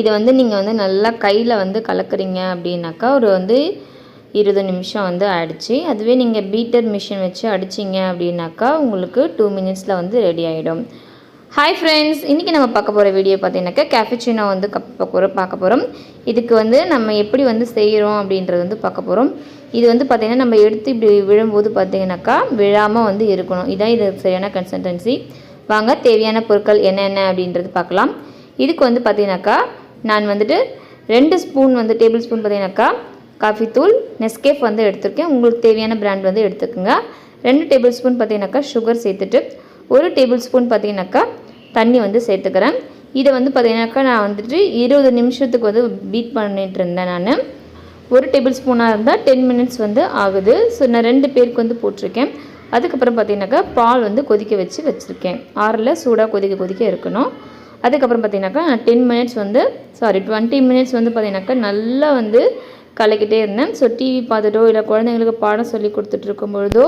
இதை வந்து நீங்கள் வந்து நல்லா கையில் வந்து கலக்குறீங்க அப்படின்னாக்கா ஒரு வந்து இருபது நிமிஷம் வந்து அடித்து அதுவே நீங்கள் பீட்டர் மிஷின் வச்சு அடிச்சிங்க அப்படின்னாக்கா உங்களுக்கு டூ மினிட்ஸில் வந்து ரெடி ஆகிடும் ஹாய் ஃப்ரெண்ட்ஸ் இன்றைக்கி நம்ம பார்க்க போகிற வீடியோ பார்த்தீங்கன்னாக்கா கேஃபிச்சினோ வந்து கப் போகிறோம் பார்க்க போகிறோம் இதுக்கு வந்து நம்ம எப்படி வந்து செய்கிறோம் அப்படின்றது வந்து பார்க்க போகிறோம் இது வந்து பார்த்திங்கன்னா நம்ம எடுத்து இப்படி விழும்போது பார்த்தீங்கன்னாக்கா விழாமல் வந்து இருக்கணும். இதான் இது சரியான கன்சல்டன்சி வாங்க தேவையான பொருட்கள் என்னென்ன அப்படின்றது பார்க்கலாம். இதுக்கு வந்து பார்த்தீங்கன்னாக்கா நான் வந்துட்டு ரெண்டு ஸ்பூன் வந்து டேபிள் ஸ்பூன் பார்த்தீங்கன்னாக்கா காஃபி தூள் நெஸ்கேஃப் வந்து எடுத்திருக்கேன். உங்களுக்கு தேவையான பிராண்ட் வந்து எடுத்துக்கோங்க. ரெண்டு டேபிள் ஸ்பூன் பார்த்தீங்கன்னாக்கா சுகர் சேர்த்துட்டு ஒரு டேபிள் ஸ்பூன் பார்த்தீங்கன்னாக்கா தண்ணி வந்து சேர்த்துக்கிறேன். இதை வந்து பார்த்தீங்கன்னாக்கா நான் வந்துட்டு இருபது நிமிஷத்துக்கு வந்து பீட் பண்ணிட்டு இருந்தேன் நான். ஒரு டேபிள் ஸ்பூனாக இருந்தால் டென் மினிட்ஸ் வந்து ஆகுது. ஸோ நான் ரெண்டு பேருக்கு வந்து போட்டிருக்கேன். அதுக்கப்புறம் பார்த்தீங்கன்னாக்கா பால் வந்து கொதிக்க வச்சு வச்சுருக்கேன். ஆறில் சூடாக கொதிக்க கொதிக்க இருக்கணும். அதுக்கப்புறம் பார்த்தீங்கன்னாக்கா டென் மினிட்ஸ் வந்து சாரி டுவெண்ட்டி மினிட்ஸ் வந்து பார்த்தீங்கன்னாக்கா நல்லா வந்து கலக்கிட்டே இருந்தேன். ஸோ டிவி பார்த்துட்டோ இல்லை குழந்தைங்களுக்கு பாடம் சொல்லி கொடுத்துட்டு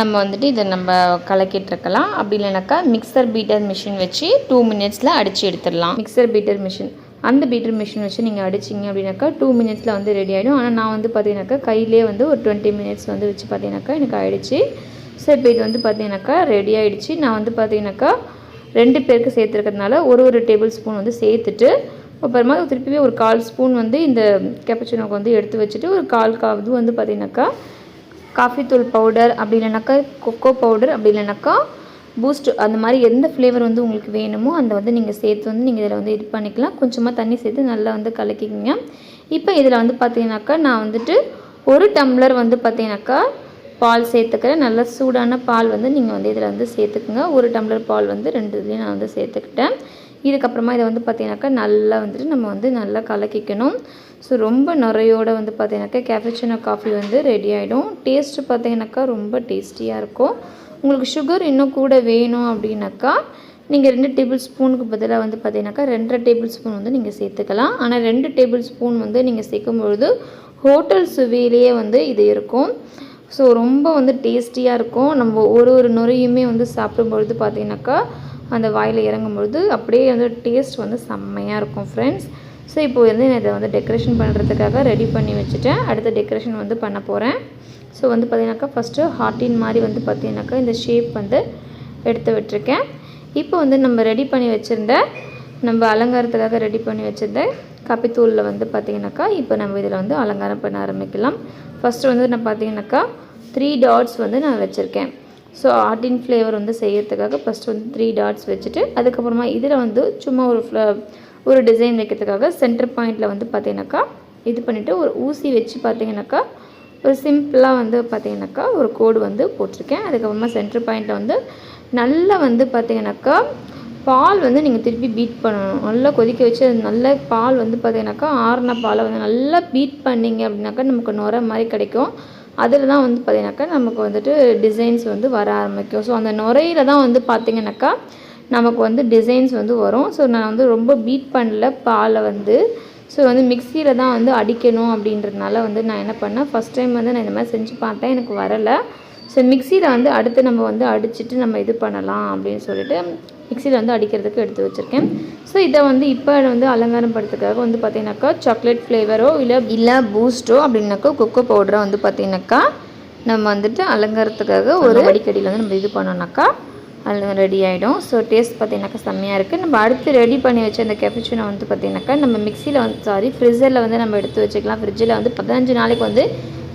நம்ம வந்துட்டு இதை நம்ம கலக்கிட்டு இருக்கலாம். அப்படி இல்லைனாக்கா மிக்சர் பீட்டர் மிஷின் வச்சு டூ மினிட்ஸில் அடித்து எடுத்துடலாம். மிக்சர் பீட்டர் மிஷின் அந்த பீட்டர் மிஷின் வச்சு நீங்கள் அடிச்சிங்க அப்படின்னாக்கா டூ மினிட்ஸில் வந்து ரெடி ஆகிடும் ஆனால் நான் வந்து பார்த்தீங்கன்னாக்கா கையிலே வந்து ஒரு டுவெண்ட்டி மினிட்ஸ் வந்து வச்சு பார்த்தீங்கன்னாக்கா எனக்கு ஆகிடுச்சு ஸோ இப்போ இது வந்து பார்த்தீங்கன்னாக்கா ரெடி ஆகிடுச்சு நான் வந்து பார்த்தீங்கன்னாக்கா ரெண்டு பேருக்கு சேர்த்துருக்கிறதுனால ஒரு ஒரு டேபிள் ஸ்பூன் வந்து சேர்த்துட்டு அப்புறமா திருப்பியும் ஒரு கால் ஸ்பூன் வந்து இந்த கேப்பச்சினோக்கு வந்து எடுத்து வச்சுட்டு ஒரு கால் கா இது வந்து பார்த்தீங்கன்னாக்கா காஃபி தூள் பவுடர் அப்படி இல்லைனாக்கா கொக்கோ பவுடர் அப்படி இல்லைனாக்கா பூஸ்ட் அந்த மாதிரி எந்த ஃப்ளேவர் வந்து உங்களுக்கு வேணுமோ அந்த வந்து நீங்கள் சேர்த்து வந்து நீங்கள் இதில் வந்து இது பண்ணிக்கலாம். கொஞ்சமாக தண்ணி சேர்த்து நல்லா வந்து கலக்கிக்கிங்க. இப்போ இதில் வந்து பார்த்தீங்கன்னாக்கா நான் வந்துட்டு ஒரு டம்ளர் வந்து பார்த்தீங்கன்னாக்கா பால் சேர்த்துக்கிறேன் நல்லா சூடான பால் வந்து நீங்கள் வந்து இதில் வந்து சேர்த்துக்குங்க. ஒரு டம்ளர் பால் வந்து ரெண்டு இதுலேயும் நான் வந்து சேர்த்துக்கிட்டேன். இதுக்கப்புறமா இதை வந்து பார்த்தீங்கன்னாக்கா நல்லா வந்துட்டு நம்ம வந்து நல்லா கலக்கிக்கணும். ஸோ ரொம்ப நுரையோடு வந்து பார்த்தீங்கன்னாக்கா கேஃபச்சினோ காஃபி வந்து ரெடி ஆகிடும் டேஸ்ட்டு பார்த்தீங்கன்னாக்கா ரொம்ப டேஸ்டியாக இருக்கும். உங்களுக்கு சுகர் இன்னும் கூட வேணும் அப்படின்னாக்கா நீங்கள் ரெண்டு டேபிள் ஸ்பூனுக்கு பதிலாக வந்து பார்த்தீங்கன்னாக்கா ரெண்டரை டேபிள் ஸ்பூன் வந்து நீங்கள் சேர்த்துக்கலாம். ஆனால் ரெண்டு டேபிள் ஸ்பூன் வந்து நீங்கள் சேர்க்கும் பொழுது ஹோட்டல் சுவையிலேயே வந்து இது இருக்கும். ஸோ ரொம்ப வந்து டேஸ்டியாக இருக்கும். நம்ம ஒரு ஒரு நுரையுமே வந்து சாப்பிடும்பொழுது பார்த்தீங்கன்னாக்கா அந்த வாயில் இறங்கும்பொழுது அப்படியே வந்து டேஸ்ட் வந்து செம்மையாக இருக்கும் ஃப்ரெண்ட்ஸ் ஸோ இப்போ வந்து நான் இதை வந்து டெக்கரேஷன் பண்ணுறதுக்காக ரெடி பண்ணி வச்சுட்டேன். அடுத்த டெக்கரேஷன் வந்து பண்ண போகிறேன் ஸோ வந்து பார்த்தீங்கன்னாக்கா ஃபஸ்ட்டு ஹார்ட்டின் மாதிரி வந்து பார்த்திங்கனாக்கா இந்த ஷேப் வந்து எடுத்து விட்டுருக்கேன். இப்போ வந்து நம்ம ரெடி பண்ணி வச்சுருந்த நம்ம அலங்காரத்துக்காக ரெடி பண்ணி வச்சுருந்த கப்பித்தூளில் வந்து பார்த்திங்கனாக்கா இப்போ நம்ம இதில் வந்து அலங்காரம் பண்ண ஆரம்பிக்கலாம். ஃபஸ்ட்டு வந்து நான் பார்த்தீங்கன்னாக்கா த்ரீ டாட்ஸ் வந்து நான் வச்சுருக்கேன். ஸோ ஆர்டின் ஃப்ளேவர் வந்து செய்கிறதுக்காக ஃபஸ்ட்டு வந்து த்ரீ டாட்ஸ் வச்சுட்டு அதுக்கப்புறமா இதில் வந்து சும்மா ஒரு ஃப்ள ஒரு டிசைன் வைக்கிறதுக்காக சென்டர் பாயிண்டில் வந்து பார்த்தீங்கன்னாக்கா இது பண்ணிவிட்டு ஒரு ஊசி வச்சு பார்த்தீங்கன்னாக்கா ஒரு சிம்பிளாக வந்து பார்த்திங்கனாக்கா ஒரு கோடு வந்து போட்டிருக்கேன். அதுக்கப்புறமா சென்டர் பாயிண்ட்டில் வந்து நல்லா வந்து பார்த்திங்கனாக்கா பால் வந்து நீங்கள் திருப்பி பீட் பண்ணணும். நல்லா கொதிக்க வச்சு அது நல்ல பால் வந்து பார்த்தீங்கன்னாக்கா ஆறின பாலை வந்து நல்லா பீட் பண்ணிங்க அப்படின்னாக்கா நமக்கு நுர மாதிரி கிடைக்கும். அதில் தான் வந்து பார்த்தீங்கன்னாக்கா நமக்கு வந்துட்டு டிசைன்ஸ் வந்து வர ஆரம்பிக்கும். ஸோ அந்த நுரையில் தான் வந்து பார்த்தீங்கன்னாக்கா நமக்கு வந்து டிசைன்ஸ் வந்து வரும். ஸோ நான் வந்து ரொம்ப பீட் பண்ணல பாலை வந்து. ஸோ வந்து மிக்சியில் தான் வந்து அடிக்கணும் அப்படின்றதுனால வந்து நான் என்ன பண்ணேன் ஃபஸ்ட் டைம் வந்து நான் இந்த மாதிரி செஞ்சு பார்த்தேன் எனக்கு வரலை. ஸோ மிக்சியில் வந்து அடுத்து நம்ம வந்து அடிச்சுட்டு நம்ம இது பண்ணலாம் அப்படின்னு சொல்லிட்டு மிக்சியில் வந்து அடிக்கிறதுக்கு எடுத்து வச்சுருக்கேன். ஸோ இதை வந்து இப்போ வந்து அலங்காரம் படுறதுக்காக வந்து பார்த்தீங்கன்னாக்கா சாக்லேட் ஃப்ளேவரோ இல்லை இல்லை பூஸ்ட்டோ அப்படின்னாக்கா கொக்கோ பவுடரோ வந்து பார்த்தீங்கன்னாக்கா நம்ம வந்துட்டு அலங்காரத்துக்காக ஒரு வடிகடியில் வந்து நம்ம இது பண்ணோம்னாக்கா அது ரெடி ஆகிடும் ஸோ டேஸ்ட் பார்த்தீங்கன்னாக்கா செம்மையாக இருக்குது நம்ம அடுத்து ரெடி பண்ணி வச்ச அந்த கெப்பச்சினோ வந்து பார்த்தீங்கன்னாக்கா நம்ம மிக்சியில் வந்து சாரி ஃப்ரிட்ஜரில் வந்து நம்ம எடுத்து வச்சுக்கலாம். ஃப்ரிட்ஜில் வந்து பதினஞ்சு நாளைக்கு வந்து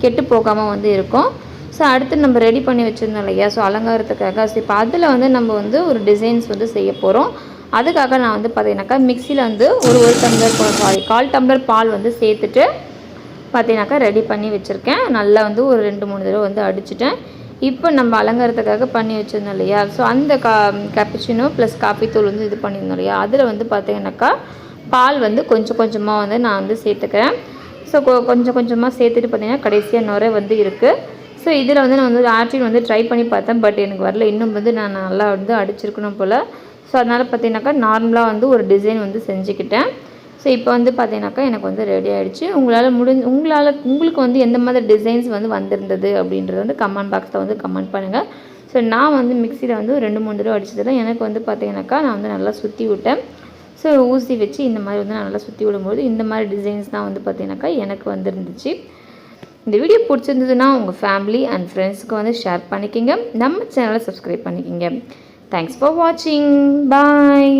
கெட்டு போகாமல் வந்து இருக்கும். ஸோ அடுத்து நம்ம ரெடி பண்ணி வச்சுருந்தோம் இல்லையா? ஸோ அலங்காரத்துக்காக. ஸோ இப்போ அதில் வந்து நம்ம வந்து ஒரு டிசைன்ஸ் வந்து செய்ய போகிறோம் அதுக்காக நான் வந்து பார்த்தீங்கன்னாக்கா மிக்சியில் வந்து ஒரு ஒரு டம்ளர் சாரி கால் டம்ளர் பால் வந்து சேர்த்துட்டு பார்த்தீங்கன்னாக்கா ரெடி பண்ணி வச்சுருக்கேன். நல்லா வந்து ஒரு ரெண்டு மூணு தடவை வந்து அடிச்சிட்டேன். இப்போ நம்ம அலங்காரத்துக்காக பண்ணி வச்சுருந்தோம் இல்லையா? ஸோ அந்த கா கேப்பச்சினோ ப்ளஸ் காப்பித்தூள் வந்து இது பண்ணியிருந்தோம் இல்லையா? அதில் வந்து பார்த்தீங்கன்னாக்கா பால் வந்து கொஞ்சம் கொஞ்சமாக வந்து நான் வந்து சேர்த்துக்கிறேன். ஸோ கொஞ்சம் கொஞ்சமாக சேர்த்துட்டு பார்த்தீங்கன்னா கடைசியாக நுரை வந்து இருக்குது ஸோ இதில் வந்து நான் வந்து ஆர்டின் வந்து ட்ரை பண்ணி பார்த்தேன். பட் எனக்கு வரல. இன்னும் வந்து நான் நல்லா வந்து அடிச்சிருக்கணும் போல். ஸோ அதனால் பார்த்தீங்கன்னாக்கா நார்மலாக வந்து ஒரு டிசைன் வந்து செஞ்சுக்கிட்டேன். ஸோ இப்போ வந்து பார்த்தீங்கன்னாக்கா எனக்கு வந்து ரெடி ஆகிடுச்சு உங்களால் முடிஞ்சு உங்களால் உங்களுக்கு வந்து எந்த மாதிரி டிசைன்ஸ் வந்து வந்திருந்தது அப்படின்றது வந்து கமெண்ட் பாக்ஸில் வந்து கமெண்ட் பண்ணுங்கள் ஸோ நான் வந்து மிக்சியில் வந்து ரெண்டு மூணு தடவை அடிச்சதில் எனக்கு வந்து பார்த்தீங்கன்னாக்கா நான் வந்து நல்லா சுற்றி விட்டேன். ஸோ ஊசி வச்சு இந்த மாதிரி வந்து நான் நல்லா சுற்றி விடும்போது இந்த மாதிரி டிசைன்ஸ் தான் வந்து பார்த்தீங்கன்னாக்கா எனக்கு வந்துருந்துச்சு. இந்த வீடியோ பிடிச்சிருந்ததுன்னா உங்கள் ஃபேமிலி அண்ட் ஃப்ரெண்ட்ஸுக்கு வந்து ஷேர் பண்ணிக்கிங்க. நம்ம சேனலை சப்ஸ்கிரைப் பண்ணிக்கிங்க. தேங்க்ஸ் ஃபார் வாட்சிங் பாய்